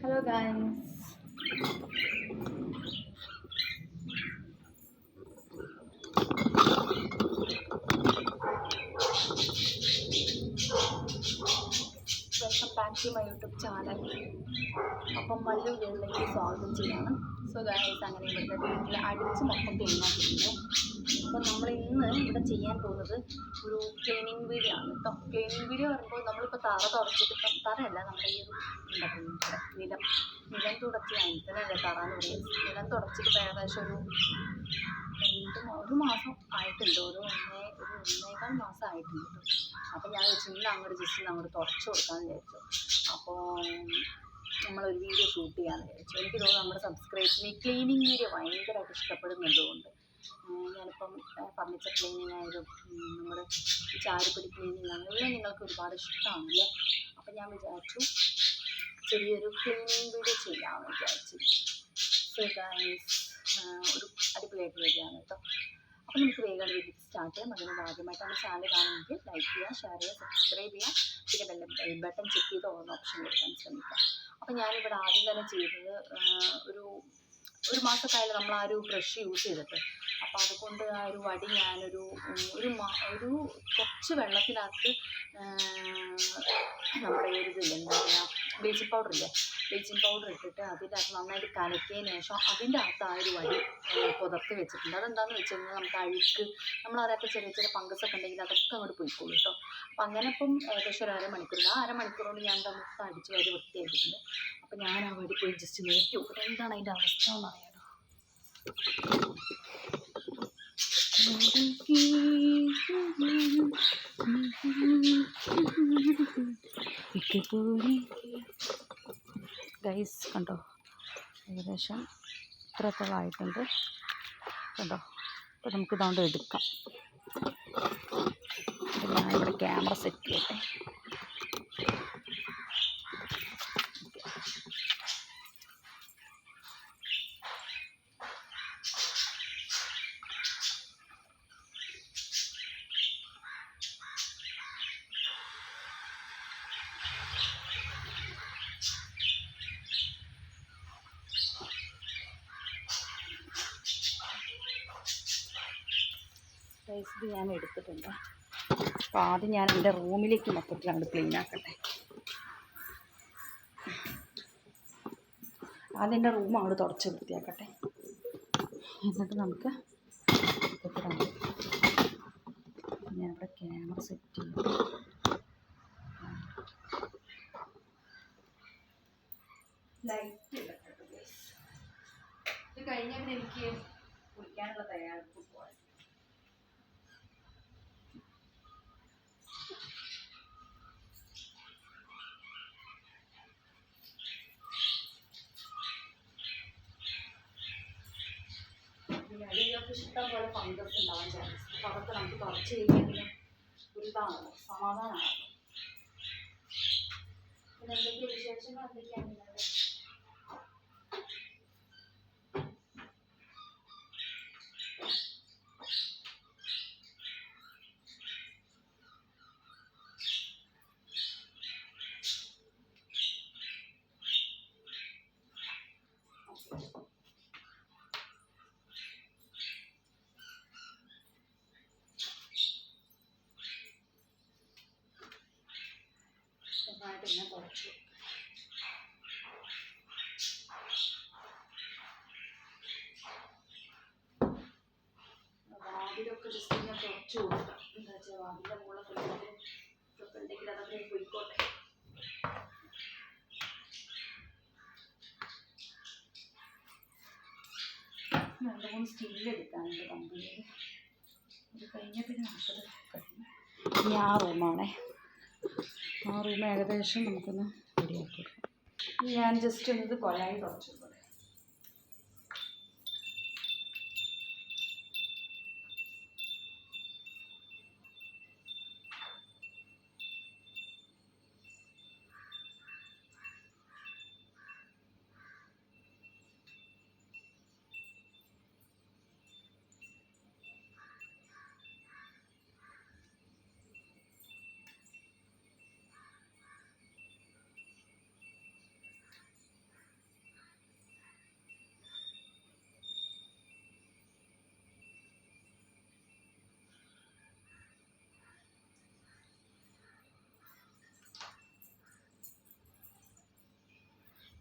Hello guys. Back my YouTube channel. അപ്പം മല്ലു വീട്ടിലേക്ക് സ്വാഗതം ചെയ്യാണ്. സോ ഗൈസ് അങ്ങനെ ഇവിടുത്തെ വീട്ടിൽ അടിച്ച് മൊത്തം ക്ലീനാക്കിയിരുന്നു അപ്പോൾ നമ്മൾ ഇന്ന് ഇവിടെ ചെയ്യാൻ പോകുന്നത് ഒരു ക്ലീനിങ് വീഡിയോ ആണ് കേട്ടോ ക്ലീനിങ് വീഡിയോ പറയുമ്പോൾ നമ്മളിപ്പോൾ തറ തുടച്ചിട്ട് തറയല്ല നമ്മുടെ ഈ ഒരു എന്താ പറയുക നിലം. നിലം തുടച്ചിയാണ് ഇതിനല്ലേ തറ എന്ന് പറയുന്നത് നിലം തുടച്ചിട്ട് ഏകദേശം ഒരു രണ്ട് ഒരു മാസം ആയിട്ടുണ്ട്. ഒരു ഒന്നേ ഒരു ഒന്നേകാൽ മാസം ആയിട്ടുണ്ട് അപ്പോൾ ഞാൻ വെച്ച് ഇന്ന് അങ്ങോട്ട് ജസ്റ്റ് അങ്ങോട്ട് തുടച്ച് കൊടുക്കാമെന്ന് വിചാരിച്ചു. അപ്പോൾ നമ്മളൊരു വീഡിയോ ഷൂട്ട് ചെയ്യാമെന്ന് വിചാരിച്ചു. എനിക്ക് തോന്നുന്നു നമ്മുടെ സബ്സ്ക്രൈബേഴ്സിന് ക്ലീനിങ് വീഡിയോ ഭയങ്കരമായിട്ട് ഇഷ്ടപ്പെടുന്നുണ്ട് ഞാനിപ്പം ഫർണിച്ചർ ക്ലീനിങ് ആയാലും നമ്മുടെ ചാരുപൊടി ക്ലീനിങ് എല്ലാം നിങ്ങൾക്ക് ഒരുപാട് ഇഷ്ടമാണല്ലേ അപ്പം ഞാൻ വിചാരിച്ചു ചെറിയൊരു ക്ലീനിങ് വീഡിയോ ചെയ്യാമെന്ന് വിചാരിച്ചു. സോ ഗൈസ് ഒരു അടിപൊളിയായിട്ട് വരികയാണ് കേട്ടോ അപ്പോൾ നമുക്ക് വേഗം വീഡിയോ സ്റ്റാർട്ട് ചെയ്യാം. അതിന് ആദ്യമായിട്ടാണ് ചാനൽ കാണുമെങ്കിൽ ലൈക്ക് ചെയ്യുക ഷെയർ ചെയ്യുക സബ്സ്ക്രൈബ് ചെയ്യുക. പിന്നെ ബെല്ല ബെൽ ബട്ടൺ ചെക്ക് ചെയ്ത് ഓരോ ഓപ്ഷൻ കൊടുക്കാൻ ശ്രമിക്കുക. അപ്പോൾ ഞാനിവിടെ ആദ്യം തന്നെ ചെയ്തത് ഒരു ഒരു മാസക്കായാലും നമ്മൾ ആ ഒരു ബ്രഷ് യൂസ് ചെയ്തിട്ട്. അപ്പോൾ അതുകൊണ്ട് ആ ഒരു വടി ഞാനൊരു ഒരു മാ ഒരു കുറച്ച് വെള്ളത്തിനകത്ത് നമ്മുടെ ഒരു ഇതില്ല എന്താ പറയുക ബ്ലീച്ചിങ് പൗഡർ ഇല്ലേ? ബ്ലീച്ചിങ് പൗഡർ ഇട്ടിട്ട് അതിന്റെ നന്നായിട്ട് കലക്കിയതിന് ശേഷം അതിന്റെ അകത്ത് ആ ഒരു വടി പുതർത്തി വെച്ചിട്ടുണ്ട്. അതെന്താണെന്ന് വെച്ച് കഴിഞ്ഞാൽ നമുക്ക് അഴുക്ക് നമ്മളറിയാത്ത ചെറിയ ചെറിയ ഫംഗസൊക്കെ ഉണ്ടെങ്കിൽ അതൊക്കെ അങ്ങോട്ട് പോയിക്കോളൂ കേട്ടോ. അപ്പം അങ്ങനെ ഇപ്പം ഏകദേശം ഒരു അരമണിക്കൂർ ആ അരമണിക്കൂറോട് ഞാൻ മൊത്തം അടിച്ച് വരി വൃത്തിയാക്കിയിട്ടുണ്ട്. അപ്പം ഞാൻ ആ വടി പോയി ജസ്റ്റ് നോക്കി എന്താണ് അതിന്റെ അവസ്ഥ എന്ന് ഗൈസ് കണ്ടോ? ഏകദേശം ഇത്രത്തോളം ആയിട്ടുണ്ട് കണ്ടോ? അപ്പോൾ നമുക്ക് ഇതുകൊണ്ട് എടുക്കാം. ഞാൻ ഇവിടെ ക്യാമറ സെറ്റ് ചെയ്യട്ടെ. ഗൈസ് ഇത് ഞാൻ എടുത്തിട്ടുണ്ട്. അപ്പോൾ ആദ്യം ഞാൻ എന്റെ റൂമിലേക്ക് മൊത്തത്തിൽ അങ്ങോട്ട് ക്ലീൻ ആക്കട്ടെ. ആദ്യം എന്റെ റൂം അങ്ങോട്ട് തുടച്ച് വൃത്തിയാക്കട്ടെ. എന്നിട്ട് നമുക്ക് ഞാനിവിടെ ക്യാമറ സെറ്റ് ചെയ്യും. ലൈറ്റ് എനിക്ക് കുളിക്കാനുള്ള തയ്യാറെടുപ്പ് പോകാൻ അടിയിലൊക്കെ ഇഷ്ടം പോലെ ഫംഗസ് ഉണ്ടാവാൻ ചാൻസ് അപ്പോൾ അതൊക്കെ നമുക്ക് കുറച്ച് കഴിഞ്ഞാൽ ഒരു ഇതാണല്ലോ സമാധാനമാണല്ലോ പിന്നെ എന്തൊക്കെ വിശേഷങ്ങൾ? എന്തൊക്കെയാണ് ഉള്ളത്? വാതിലൊക്കെ ജസ്റ്റ് ഒന്ന് തുറച്ചു കൊടുക്കാം എന്താ വെച്ചാൽ അതിന്റെ മുകളിൽ ഇതൊക്കെ ഉണ്ടെങ്കിൽ അതൊക്കെ പോയിക്കോട്ടെ. രണ്ട് മൂന്ന് സ്റ്റീൽ എടുക്കാനുണ്ട് കമ്പനിയിൽ. ഇത് ഇനി ആ ആ റൂം ഏകദേശം നമുക്കൊന്ന് റെഡിയാക്കി ഞാൻ ജസ്റ്റ് ഇത് കൊലായി തുടച്ചു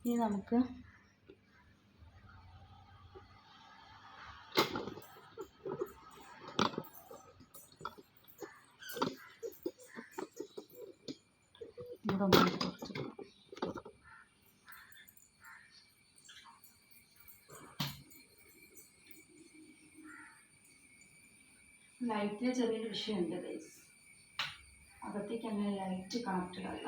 ഇനി നമുക്ക് ലൈറ്റിന് ചെറിയൊരു വിഷയമുണ്ട് ഗൈസ്. അകത്തേക്ക് അങ്ങനെ ലൈറ്റ് കണക്റ്റഡ് അല്ല.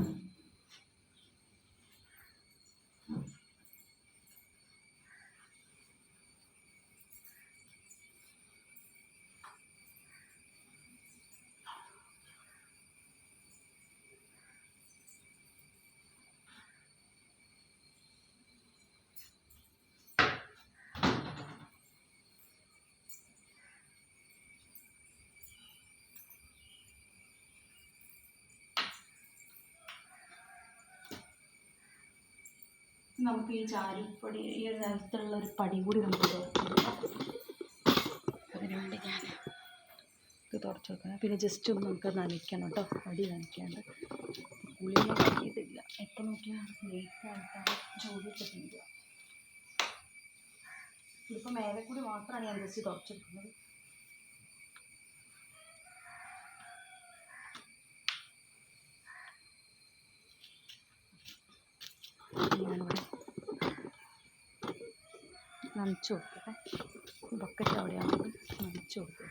നമുക്ക് ഈ ചാരിപ്പൊടി ഈ ഒരു നിലത്തുള്ള ഒരു പടി കൂടി നമുക്ക് തുറക്കാം. അതിനുവേണ്ടി ഞാൻ ഇത് തുറച്ച് വെക്കണം. പിന്നെ ജസ്റ്റ് ഒന്ന് നമുക്ക് നനയ്ക്കണം കേട്ടോ. പടി നനയ്ക്കാണ്ട്. കുളിയൊന്നും കഴിയത്തില്ല. എപ്പോൾ നോക്കിയാൽ ലേറ്റായിട്ടാണ് ജോലിയൊക്കെ ചെയ്യുക ഇതിപ്പോൾ മേലെ കൂടി മാത്രമാണ് ഞാൻ ജസ്റ്റ് തുറച്ചെടുക്കുന്നത് ഞാനിവിടെ നനച്ചു കൊടുക്കട്ടെ. ബക്കറ്റ് അവിടെയാണെങ്കിൽ നനച്ചു കൊടുക്കുക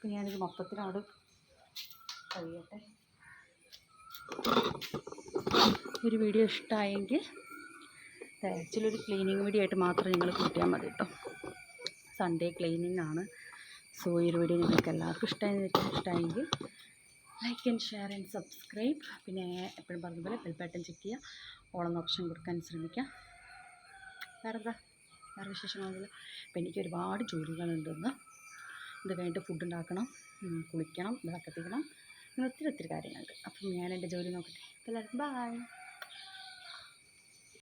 അപ്പം ഞാനിത് മൊത്തത്തിലവിടെ കഴിയട്ടെ. ഒരു വീഡിയോ ഇഷ്ടമായെങ്കിൽ ആക്ച്വലി ഒരു ക്ലീനിങ് വീഡിയോ ആയിട്ട് മാത്രം നിങ്ങൾ കൂട്ടിയാൽ മതി കേട്ടോ സൺഡേ ക്ലീനിങ് ആണ്. സോ ഈ ഒരു വീഡിയോ നിങ്ങൾക്ക് എല്ലാവർക്കും ഇഷ്ടമായി ഇഷ്ടമായെങ്കിൽ like and share and subscribe പിന്നെ എപ്പോഴും പറഞ്ഞ പോലെ ബെൽബട്ടൺ ചെക്ക് ചെയ്യുക ഓളം ഓപ്ഷൻ കൊടുക്കാൻ ശ്രമിക്കുക വേറെ എന്താ വേറെ വിശേഷങ്ങളൊന്നുമില്ല. അപ്പം എനിക്ക് ഒരുപാട് ജോലികളുണ്ടെന്ന് ഇത് കഴിഞ്ഞിട്ട് ഫുഡ് ഉണ്ടാക്കണം. കുളിക്കണം വിളക്കത്തിക്കണം അങ്ങനെ ഒത്തിരി ഒത്തിരി കാര്യങ്ങളുണ്ട്. അപ്പം ഞാൻ എന്റെ ജോലി നോക്കട്ടെ. എല്ലാവർക്കും ബായ്